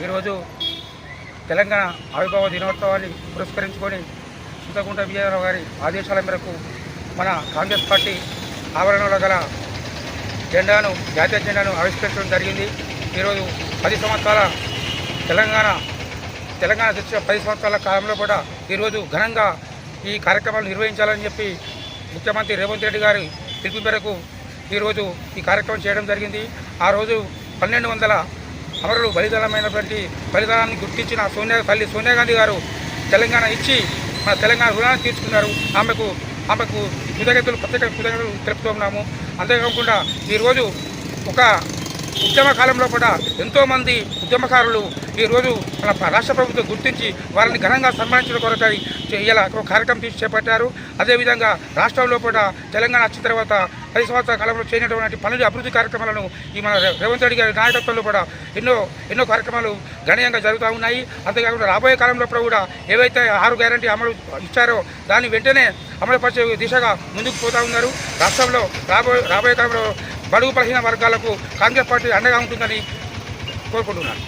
ఈరోజు తెలంగాణ ఆవిర్భావ దినోత్సవాన్ని పురస్కరించుకొని చింతకుంట విజయరావు గారి ఆదేశాల మేరకు మన కాంగ్రెస్ పార్టీ ఆవరణలో గల జెండాను జాతీయ జెండాను ఆవిష్కరించడం జరిగింది. ఈరోజు పది సంవత్సరాల తెలంగాణ తెలంగాణ తెచ్చిన పది సంవత్సరాల కాలంలో కూడా ఈరోజు ఘనంగా ఈ కార్యక్రమాలు నిర్వహించాలని చెప్పి ముఖ్యమంత్రి రేవంత్ రెడ్డి గారి పిలుపు మేరకు ఈరోజు ఈ కార్యక్రమం చేయడం జరిగింది. ఆ రోజు పన్నెండు వందల అమరులు బలిదలమైనటువంటి బలిదానాన్ని గుర్తించిన సోనియా తల్లి సోనియా గాంధీ గారు తెలంగాణ ఇచ్చి మన తెలంగాణ రుణాన్ని తీర్చుకున్నారు. ఆమెకు ఆమెకు కృతజ్ఞతలు ప్రత్యేక కృతజ్ఞతలు తెలుపుతున్నాము అంతేకాకుండా ఈరోజు ఒక ఉద్యమ కాలంలో కూడా ఎంతోమంది ఉద్యమకారులు ఈరోజు మన రాష్ట్ర ప్రభుత్వం గుర్తించి వారిని ఘనంగా సన్మానించడం కొరకై ఇలా ఒక కార్యక్రమం తీసి చేపట్టారు. అదేవిధంగా రాష్ట్రంలో కూడా తెలంగాణ వచ్చిన తర్వాత పది సంవత్సరాల కాలంలో చేయనటువంటి పనులు అభివృద్ధి కార్యక్రమాలను ఈ మన రేవంత్ రెడ్డి గారి నాయకత్వంలో కూడా ఎన్నో ఎన్నో కార్యక్రమాలు గణనీయంగా జరుగుతూ ఉన్నాయి. అంతేకాకుండా రాబోయే కాలంలో కూడా ఏవైతే ఆరు గ్యారంటీ అమలు ఇచ్చారో దాన్ని వెంటనే అమలుపరిచే దిశగా ముందుకు పోతా ఉన్నారు. రాష్ట్రంలో రాబోయే రాబోయే కాలంలో బడుగు బలహీన వర్గాలకు కాంగ్రెస్ పార్టీ అండగా ఉంటుందని కోరుకుంటున్నాను